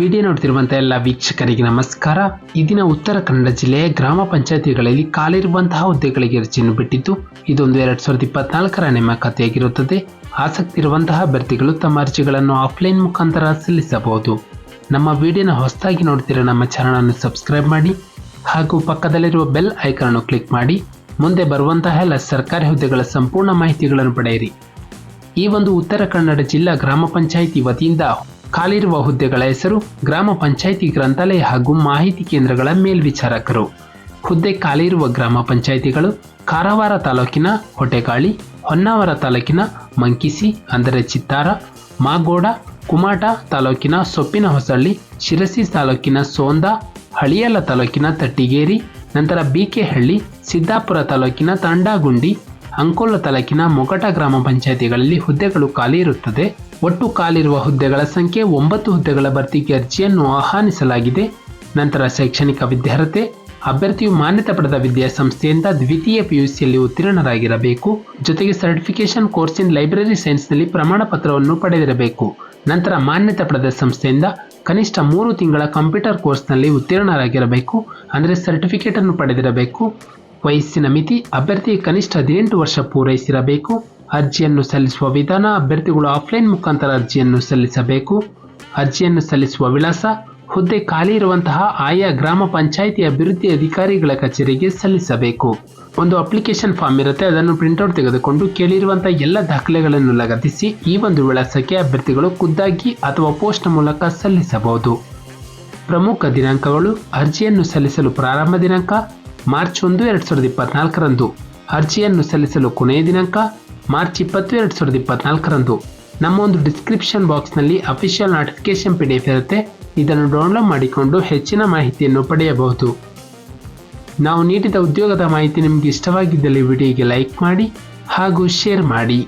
Video ನೋಡ್ತಿರುವಂಥ ಎಲ್ಲ ವೀಕ್ಷಕರಿಗೆ ನಮಸ್ಕಾರ. ಈ ದಿನ ಉತ್ತರ ಕನ್ನಡ ಜಿಲ್ಲೆಯ ಗ್ರಾಮ ಪಂಚಾಯತಿಗಳಲ್ಲಿ ಖಾಲಿರುವಂತಹ ಹುದ್ದೆಗಳಿಗೆ ಅರ್ಜಿಯನ್ನು ಬಿಟ್ಟಿದ್ದು, ಇದೊಂದು ಎರಡ್ ಸಾವಿರದ ಇಪ್ಪತ್ನಾಲ್ಕರ ನೇಮಕಾತಿಯಾಗಿರುತ್ತದೆ ಆಸಕ್ತಿ ಇರುವಂತಹ ಅಭ್ಯರ್ಥಿಗಳು ತಮ್ಮ ಅರ್ಜಿಗಳನ್ನು ಆಫ್ಲೈನ್ ಮುಖಾಂತರ ಸಲ್ಲಿಸಬಹುದು. ನಮ್ಮ ವಿಡಿಯೋನ ಹೊಸದಾಗಿ ನೋಡ್ತಿರೋ ನಮ್ಮ ಚಾನಲನ್ನು ಸಬ್ಸ್ಕ್ರೈಬ್ ಮಾಡಿ, ಹಾಗೂ ಪಕ್ಕದಲ್ಲಿರುವ ಬೆಲ್ ಐಕಾನ್ ಕ್ಲಿಕ್ ಮಾಡಿ, ಮುಂದೆ ಬರುವಂತಹ ಎಲ್ಲ ಸರ್ಕಾರಿ ಹುದ್ದೆಗಳ ಸಂಪೂರ್ಣ ಮಾಹಿತಿಗಳನ್ನು ಪಡೆಯಿರಿ. ಈ ಒಂದು ಉತ್ತರ ಕನ್ನಡ ಜಿಲ್ಲಾ ಗ್ರಾಮ ಪಂಚಾಯಿತಿ ವತಿಯಿಂದ ಖಾಲಿರುವ ಹುದ್ದೆಗಳ ಹೆಸರು ಗ್ರಾಮ ಪಂಚಾಯಿತಿ ಗ್ರಂಥಾಲಯ ಹಾಗೂ ಮಾಹಿತಿ ಕೇಂದ್ರಗಳ ಮೇಲ್ವಿಚಾರಕರು. ಹುದ್ದೆ ಖಾಲಿರುವ ಗ್ರಾಮ ಪಂಚಾಯಿತಿಗಳು ಕಾರವಾರ ತಾಲೂಕಿನ ಹೊಟೆಗಾಳಿ, ಹೊನ್ನಾವರ ತಾಲೂಕಿನ ಮಂಕಿಸಿ, ಅಂದರೆ ಚಿತ್ತಾರ, ಮಾಗೋಡ, ಕುಮಾಟ ತಾಲೂಕಿನ ಸೊಪ್ಪಿನ ಹೊಸಳ್ಳಿ ಶಿರಸಿ ತಾಲೂಕಿನ ಸೋಂದ ಹಳಿಯಲ ತಾಲೂಕಿನ ತಟ್ಟಿಗೇರಿ, ನಂತರ ಬಿಕೆಹಳ್ಳಿ, ಸಿದ್ದಾಪುರ ತಾಲೂಕಿನ ತಂಡಾಗುಂಡಿ ಅಂಕೋಲ ತಾಲೂಕಿನ ಮೊಗಟ ಗ್ರಾಮ ಪಂಚಾಯಿತಿಗಳಲ್ಲಿ ಹುದ್ದೆಗಳು ಖಾಲಿ ಇರುತ್ತದೆ. ಒಟ್ಟು ಖಾಲಿರುವ ಹುದ್ದೆಗಳ ಸಂಖ್ಯೆ ಒಂಬತ್ತು ಹುದ್ದೆಗಳ ಭರ್ತಿಗೆ ಅರ್ಜಿಯನ್ನು ಆಹ್ವಾನಿಸಲಾಗಿದೆ. ನಂತರ ಶೈಕ್ಷಣಿಕ ವಿದ್ಯಾರ್ಹತೆ, ಅಭ್ಯರ್ಥಿಯು ಮಾನ್ಯತೆ ಪಡೆದ ವಿದ್ಯಾಸಂಸ್ಥೆಯಿಂದ ದ್ವಿತೀಯ ಪಿಯುಸಿಯಲ್ಲಿ ಉತ್ತೀರ್ಣರಾಗಿರಬೇಕು. ಜೊತೆಗೆ ಸರ್ಟಿಫಿಕೇಶನ್ ಕೋರ್ಸ್ ಇನ್ ಲೈಬ್ರರಿ ಸೈನ್ಸ್ನಲ್ಲಿ ಪ್ರಮಾಣ ಪತ್ರವನ್ನು ಪಡೆದಿರಬೇಕು. ನಂತರ ಮಾನ್ಯತೆ ಪಡೆದ ಸಂಸ್ಥೆಯಿಂದ ಕನಿಷ್ಠ ಮೂರು ತಿಂಗಳ ಕಂಪ್ಯೂಟರ್ ಕೋರ್ಸ್ನಲ್ಲಿ ಉತ್ತೀರ್ಣರಾಗಿರಬೇಕು. ಅಂದರೆ ಸರ್ಟಿಫಿಕೇಟನ್ನು ಪಡೆದಿರಬೇಕು. ವಯಸ್ಸಿನ ಮಿತಿ ಅಭ್ಯರ್ಥಿ ಕನಿಷ್ಠ ಹದಿನೆಂಟು ವರ್ಷ ಪೂರೈಸಿರಬೇಕು. ಅರ್ಜಿಯನ್ನು ಸಲ್ಲಿಸುವ ವಿಧಾನ ಅಭ್ಯರ್ಥಿಗಳು ಆಫ್ಲೈನ್ ಮುಖಾಂತರ ಅರ್ಜಿಯನ್ನು ಸಲ್ಲಿಸಬೇಕು. ಅರ್ಜಿಯನ್ನು ಸಲ್ಲಿಸುವ ವಿಳಾಸ ಹುದ್ದೆ ಖಾಲಿ ಇರುವಂತಹ ಆಯಾ ಗ್ರಾಮ ಪಂಚಾಯಿತಿ ಅಭಿವೃದ್ಧಿ ಅಧಿಕಾರಿಗಳ ಕಚೇರಿಗೆ ಸಲ್ಲಿಸಬೇಕು. ಒಂದು ಅಪ್ಲಿಕೇಶನ್ ಫಾರ್ಮ್ ಇರುತ್ತೆ, ಅದನ್ನು ಪ್ರಿಂಟ್ಔಟ್ ತೆಗೆದುಕೊಂಡು ಕೇಳಿರುವಂತಹ ಎಲ್ಲ ದಾಖಲೆಗಳನ್ನು ಲಗತ್ತಿಸಿ ಈ ಒಂದು ವಿಳಾಸಕ್ಕೆ ಅಭ್ಯರ್ಥಿಗಳು ಖುದ್ದಾಗಿ ಅಥವಾ ಪೋಸ್ಟ್ ಮೂಲಕ ಸಲ್ಲಿಸಬಹುದು. ಪ್ರಮುಖ ದಿನಾಂಕಗಳು, ಅರ್ಜಿಯನ್ನು ಸಲ್ಲಿಸಲು ಪ್ರಾರಂಭ ದಿನಾಂಕ ಮಾರ್ಚ್ ಒಂದು ಎರಡು ಸಾವಿರದ ಇಪ್ಪತ್ನಾಲ್ಕರಂದು. ಅರ್ಜಿಯನ್ನು ಸಲ್ಲಿಸಲು ಕೊನೆಯ ದಿನಾಂಕ ಮಾರ್ಚ್ ಇಪ್ಪತ್ತು ಎರಡು ಸಾವಿರದ ಇಪ್ಪತ್ನಾಲ್ಕರಂದು. ನಮ್ಮ ಒಂದು ಡಿಸ್ಕ್ರಿಪ್ಷನ್ ಬಾಕ್ಸ್ನಲ್ಲಿ ಅಫಿಷಿಯಲ್ ನೋಟಿಫಿಕೇಶನ್ ಪಿ ಡಿ ಇರುತ್ತೆ. ಇದನ್ನು ಡೌನ್ಲೋಡ್ ಮಾಡಿಕೊಂಡು ಹೆಚ್ಚಿನ ಮಾಹಿತಿಯನ್ನು ಪಡೆಯಬಹುದು. ನಾವು ನೀಡಿದ ಉದ್ಯೋಗದ ಮಾಹಿತಿ ನಿಮಗೆ ಇಷ್ಟವಾಗಿದ್ದಲ್ಲಿ ವಿಡಿಯೋಗೆ ಲೈಕ್ ಮಾಡಿ ಹಾಗೂ ಶೇರ್ ಮಾಡಿ.